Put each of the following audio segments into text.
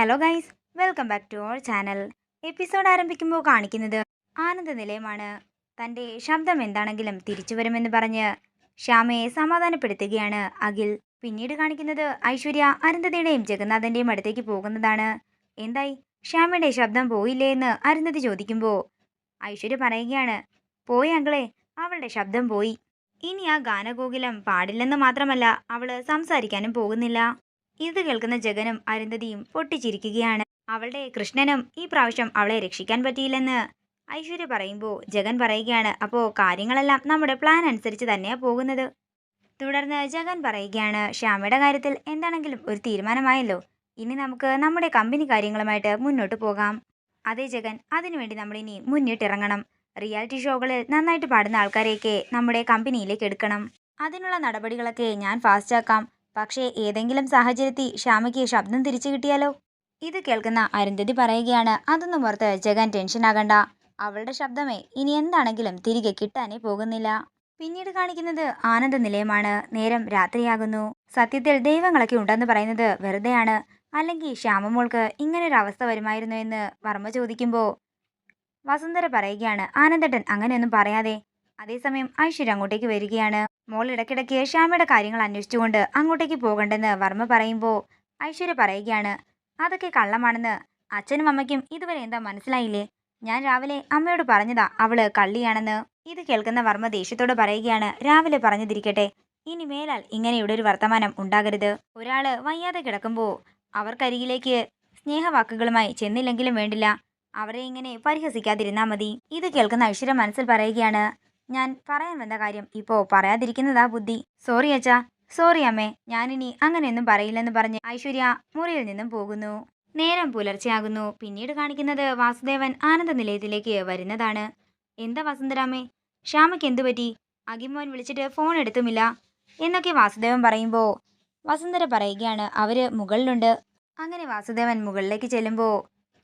Hello guys welcome back to our channel episode ആരംഭിക്കുമ്പോൾ കാണിക്കുന്നത് ആനന്ദ നിലയമാണ്. തന്റെ ശബ്ദം എന്താണെങ്കിലും തിരിച്ചു വരുമെന്ന് പറഞ്ഞ് ശ്യാമയെ സമാധാനപ്പെടുത്തുകയാണ് അഖിൽ. പിന്നീട് കാണിക്കുന്നത് ഐശ്വര്യ അരുന്ധതിയുടെയും ജഗന്നാഥന്റെയും അടുത്തേക്ക് പോകുന്നതാണ്. എന്തായി? ശ്യാമയുടെ ശബ്ദം പോയില്ലേ എന്ന് അരുന്ധതി ചോദിക്കുമ്പോൾ ഐശ്വര്യ പറയുകയാണ് പോയി അങ്കളെ അവളുടെ ശബ്ദം പോയി. ഇനി ആ ഗാനഗോകുലം പാടില്ലെന്ന് മാത്രമല്ല അവൾ സംസാരിക്കാനും പോകുന്നില്ല. ഇത് കേൾക്കുന്ന ജഗനും അരുന്ധതിയും പൊട്ടിച്ചിരിക്കുകയാണ്. അവളുടെ കൃഷ്ണനും ഈ പ്രാവശ്യം അവളെ രക്ഷിക്കാൻ പറ്റിയില്ലെന്ന് ഐശ്വര്യ പറയുമ്പോൾ ജഗൻ പറയുകയാണ് അപ്പോൾ കാര്യങ്ങളെല്ലാം നമ്മുടെ പ്ലാൻ അനുസരിച്ച് തന്നെയാണ് പോകുന്നത്. തുടർന്ന് ജഗൻ പറയുകയാണ് ശ്യാമയുടെ കാര്യത്തിൽ എന്താണെങ്കിലും ഒരു തീരുമാനമായല്ലോ. ഇനി നമുക്ക് നമ്മുടെ കമ്പനി കാര്യങ്ങളുമായിട്ട് മുന്നോട്ട് പോകാം. അതേ ജഗൻ അതിനുവേണ്ടി നമ്മൾ ഇനി മുന്നിട്ടിറങ്ങണം. റിയാലിറ്റി ഷോകളിൽ നന്നായിട്ട് പാടുന്ന ആൾക്കാരെയൊക്കെ നമ്മുടെ കമ്പനിയിലേക്ക് എടുക്കണം. അതിനുള്ള നടപടികളൊക്കെ ഞാൻ ഫാസ്റ്റ് ആക്കാം. പക്ഷേ ഏതെങ്കിലും സാഹചര്യത്തിൽ ശ്യാമയ്ക്ക് ശബ്ദം തിരിച്ചു കിട്ടിയാലോ? ഇത് കേൾക്കുന്ന അരുന്ധതി പറയുകയാണ് അതൊന്നും ഓർത്ത് ജഗൻ ടെൻഷൻ ആകണ്ട. അവളുടെ ശബ്ദമേ ഇനി എന്താണെങ്കിലും തിരികെ കിട്ടാനേ പോകുന്നില്ല. പിന്നീട് കാണിക്കുന്നത് ആനന്ദ നിലയമാണ്. നേരം രാത്രിയാകുന്നു. സത്യത്തിൽ ദൈവങ്ങളൊക്കെ ഉണ്ടെന്ന് പറയുന്നത് വെറുതെയാണ്. അല്ലെങ്കിൽ ശ്യാമമോൾക്ക് ഇങ്ങനൊരു അവസ്ഥ വരുമായിരുന്നു എന്ന് വർമ്മ ചോദിക്കുമ്പോൾ വസുന്ധര പറയുകയാണ് ആനന്ദട്ടൻ അങ്ങനെയൊന്നും പറയാതെ അതേസമയം ഐശ്വര്യ അങ്ങോട്ടേക്ക് വരികയാണ്. മോൾ ഇടയ്ക്കിടയ്ക്ക് ശ്യാമയുടെ കാര്യങ്ങൾ അന്വേഷിച്ചുകൊണ്ട് അങ്ങോട്ടേക്ക് പോകണ്ടെന്ന് വർമ്മ പറയുമ്പോൾ ഐശ്വര്യ പറയുകയാണ് അതൊക്കെ കള്ളമാണെന്ന്. അച്ഛനും അമ്മയ്ക്കും ഇതുവരെ എന്താ മനസ്സിലായില്ലേ? ഞാൻ രാവിലെ അമ്മയോട് പറഞ്ഞതാ അവൾ കള്ളിയാണെന്ന്. ഇത് കേൾക്കുന്ന വർമ്മ ദേഷ്യത്തോട് പറയുകയാണ് രാവിലെ പറഞ്ഞതിരിക്കട്ടെ. ഇനി മേലാൽ ഇങ്ങനെയുടെ ഒരു വർത്തമാനം ഉണ്ടാകരുത്. ഒരാൾ വയ്യാതെ കിടക്കുമ്പോൾ അവർക്കരികിലേക്ക് സ്നേഹവാക്കുകളുമായി ചെന്നില്ലെങ്കിലും വേണ്ടില്ല. അവരെ ഇങ്ങനെ പരിഹസിക്കാതിരുന്നാൽ മതി. ഇത് കേൾക്കുന്ന ഐശ്വര്യ മനസ്സിൽ പറയുകയാണ് ഞാൻ പറയാൻ വന്ന കാര്യം ഇപ്പോ പറയാതിരിക്കുന്നതാ ബുദ്ധി. സോറി അച്ഛാ. സോറി അമ്മേ. ഞാനിനി അങ്ങനെയൊന്നും പറയില്ലെന്ന് പറഞ്ഞ് ഐശ്വര്യ മുറിയിൽ നിന്നും പോകുന്നു. നേരം പുലർച്ചെയാകുന്നു. പിന്നീട് കാണിക്കുന്നത് വാസുദേവൻ ആനന്ദ നിലയത്തിലേക്ക് വരുന്നതാണ്. എന്താ വസുന്ധരാമേ ശ്യാമയ്ക്ക് എന്തു പറ്റി? അകിമോൻ വിളിച്ചിട്ട് ഫോൺ എടുത്തുമില്ല. എന്നൊക്കെ വാസുദേവൻ പറയുമ്പോൾ വസുന്ധര പറയുകയാണ്. അവർ മുകളിലുണ്ട്. അങ്ങനെ വാസുദേവൻ മുകളിലേക്ക് ചെല്ലുമ്പോൾ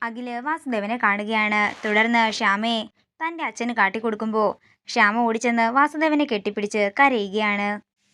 അഖിൽ വാസുദേവനെ കാണുകയാണ്. തുടർന്ന് ശ്യാമയെ തന്റെ അച്ഛന് കാട്ടിക്കൊടുക്കുമ്പോൾ ശ്യാമ ഓടിച്ചെന്ന് വാസുദേവനെ കെട്ടിപ്പിടിച്ച് കരയുകയാണ്.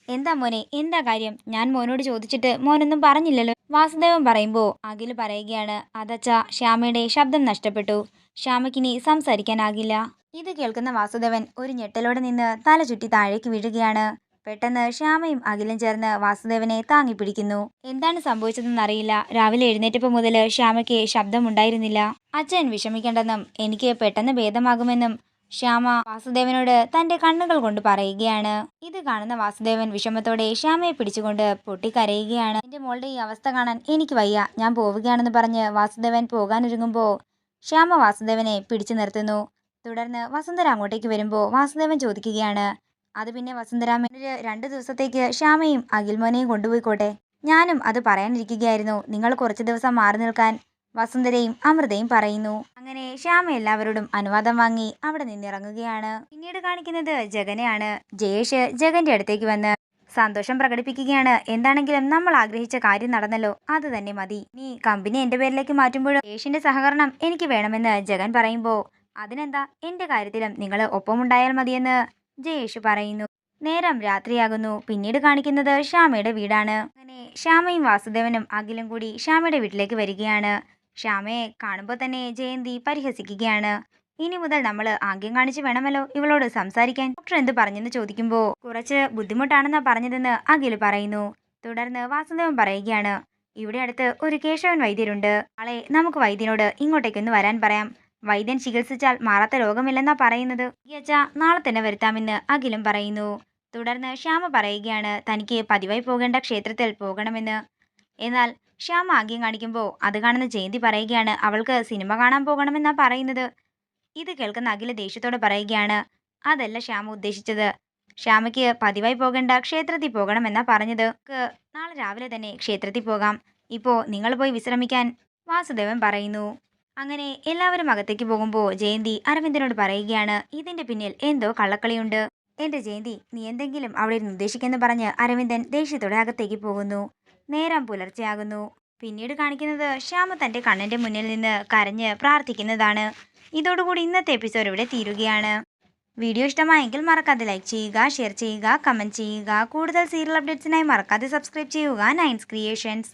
എന്താ മോനെ എന്താ കാര്യം? ഞാൻ മോനോട് ചോദിച്ചിട്ട് മോനൊന്നും പറഞ്ഞില്ലല്ലോ? വാസുദേവൻ പറയുമ്പോൾ അഖിൽ പറയുകയാണ്. അതച്ച ശ്യാമയുടെ ശബ്ദം നഷ്ടപ്പെട്ടു. ശ്യാമയ്ക്കിനി സംസാരിക്കാനാകില്ല. ഇത് കേൾക്കുന്ന വാസുദേവൻ ഒരു ഞെട്ടലോടെ നിന്ന് തല ചുറ്റി താഴേക്ക് വീഴുകയാണ്. പെട്ടെന്ന് ശ്യാമയും അഖിലും ചേർന്ന് വാസുദേവനെ താങ്ങി പിടിക്കുന്നു. എന്താണ് സംഭവിച്ചതെന്ന് അറിയില്ല രാവിലെ എഴുന്നേറ്റപ്പോൾ മുതൽ ശ്യാമയ്ക്ക് ശബ്ദമുണ്ടായിരുന്നില്ല. അച്ഛൻ വിഷമിക്കേണ്ടെന്നും എനിക്ക് പെട്ടെന്ന് ഭേദമാകുമെന്നും ശ്യാമ വാസുദേവനോട് തന്റെ കണ്ണുകൾ കൊണ്ട് പറയുകയാണ്. ഇത് കാണുന്ന വാസുദേവൻ വിഷമത്തോടെ ശ്യാമയെ പിടിച്ചുകൊണ്ട് പൊട്ടിക്കരയുകയാണ്. എന്റെ മോളുടെ ഈ അവസ്ഥ കാണാൻ എനിക്ക് വയ്യ. ഞാൻ പോവുകയാണെന്ന് പറഞ്ഞ് വാസുദേവൻ പോകാനൊരുങ്ങുമ്പോൾ ശ്യാമ വാസുദേവനെ പിടിച്ചു നിർത്തുന്നു. തുടർന്ന് വസുന്ധര അങ്ങോട്ടേക്ക് വരുമ്പോൾ വാസുദേവൻ ചോദിക്കുകയാണ്. അത് പിന്നെ വസുന്ധരാമൻ രണ്ടു രണ്ട് ദിവസത്തേക്ക് ശ്യാമയും അഖിൽമോനെയും കൊണ്ടുപോയിക്കോട്ടെ. ഞാനും അത് പറയാനിരിക്കുകയായിരുന്നു. നിങ്ങൾ കുറച്ച് ദിവസം മാറി നിൽക്കാൻ വസുന്ധരയും അമൃതയും പറയുന്നു. അങ്ങനെ ശ്യാമ എല്ലാവരോടും അനുവാദം വാങ്ങി അവിടെ നിന്നിറങ്ങുകയാണ്. പിന്നീട് കാണിക്കുന്നത് ജഗനെയാണ്. ജയേഷ് ജഗന്റെ അടുത്തേക്ക് വന്ന് സന്തോഷം പ്രകടിപ്പിക്കുകയാണ്. എന്താണെങ്കിലും നമ്മൾ ആഗ്രഹിച്ച കാര്യം നടന്നല്ലോ അത് തന്നെ മതി. നീ കമ്പനി എന്റെ പേരിലേക്ക് മാറ്റുമ്പോഴും ജയേഷിന്റെ സഹകരണം എനിക്ക് വേണമെന്ന് ജഗൻ പറയുമ്പോൾ അതിനെന്താ? എന്റെ കാര്യത്തിലും നിങ്ങൾ ഒപ്പമുണ്ടായാൽ മതിയെന്ന് ജയേഷ് പറയുന്നു. നേരം രാത്രിയാകുന്നു. പിന്നീട് കാണിക്കുന്നത് ശ്യാമയുടെ വീടാണ്. അങ്ങനെ ശ്യാമയും വാസുദേവനും അഖിലും കൂടി ശ്യാമയുടെ വീട്ടിലേക്ക് വരികയാണ്. ശ്യാമയെ കാണുമ്പോൾ തന്നെ ജയന്തി പരിഹസിക്കുകയാണ്. ഇനി മുതൽ നമ്മൾ ആംഗ്യം കാണിച്ച് വേണമല്ലോ ഇവളോട് സംസാരിക്കാൻ. ഡോക്ടർ എന്ത് പറഞ്ഞെന്ന് ചോദിക്കുമ്പോൾ കുറച്ച് ബുദ്ധിമുട്ടാണെന്നാ പറഞ്ഞതെന്ന് അഖിൽ പറയുന്നു. തുടർന്ന് വാസുദേവൻ പറയുകയാണ്. ഇവിടെ അടുത്ത് ഒരു കേശവൻ വൈദ്യരുണ്ട്. ആളെ നമുക്ക് വൈദ്യനോട് ഇങ്ങോട്ടേക്കൊന്ന് വരാൻ പറയാം. വൈദ്യൻ ചികിത്സിച്ചാൽ മാറാത്ത രോഗമില്ലെന്നാ പറയുന്നത്. ഗജ നാളെ തന്നെ വരുത്താമെന്ന് അഖിലും പറയുന്നു. തുടർന്ന് ശ്യാമ പറയുകയാണ് തനിക്ക് പതിവായി പോകേണ്ട ക്ഷേത്രത്തിൽ പോകണമെന്ന്. എന്നാൽ ശ്യാമ ആഗ്യം കാണിക്കുമ്പോൾ അത് കാണുന്ന ജയന്തി പറയുകയാണ് അവൾക്ക് സിനിമ കാണാൻ പോകണമെന്നാ പറയുന്നത്. ഇത് കേൾക്കുന്ന അഖില ദേഷ്യത്തോടെ പറയുകയാണ് അതല്ല ശ്യാമ ഉദ്ദേശിച്ചത്. ശ്യാമയ്ക്ക് പതിവായി പോകേണ്ട ക്ഷേത്രത്തിൽ പോകണമെന്നാ പറഞ്ഞത്. നാളെ രാവിലെ തന്നെ ക്ഷേത്രത്തിൽ പോകാം. ഇപ്പോൾ നിങ്ങൾ പോയി വിശ്രമിക്കാൻ. വാസുദേവൻ പറയുന്നു അങ്ങനെ എല്ലാവരും അകത്തേക്ക് പോകുമ്പോൾ ജയന്തി അരവിന്ദനോട് പറയുകയാണ് ഇതിന്റെ പിന്നിൽ എന്തോ കള്ളക്കളിയുണ്ട്. എന്റെ ജയന്തി നീ എന്തെങ്കിലും അവിടെ നിർദ്ദേശിക്കെന്ന് പറഞ്ഞ് അരവിന്ദൻ ദേഷ്യത്തോടെ അകത്തേക്ക് പോകുന്നു. നേരം പുലർച്ചെയാകുന്നു. പിന്നീട് കാണിക്കുന്നത് ശ്യാമ തന്റെ കണ്ണന്റെ മുന്നിൽ നിന്ന് കരഞ്ഞ് പ്രാർത്ഥിക്കുന്നതാണ്. ഇതോടുകൂടി ഇന്നത്തെ എപ്പിസോഡ് ഇവിടെ തീരുകയാണ്. വീഡിയോ ഇഷ്ടമായെങ്കിൽ മറക്കാതെ ലൈക്ക് ചെയ്യുക ഷെയർ ചെയ്യുക കമന്റ് ചെയ്യുക. കൂടുതൽ സീരിയൽ അപ്ഡേറ്റ്സിനായി മറക്കാതെ സബ്സ്ക്രൈബ് ചെയ്യുക. നയൻസ് ക്രിയേഷൻസ്.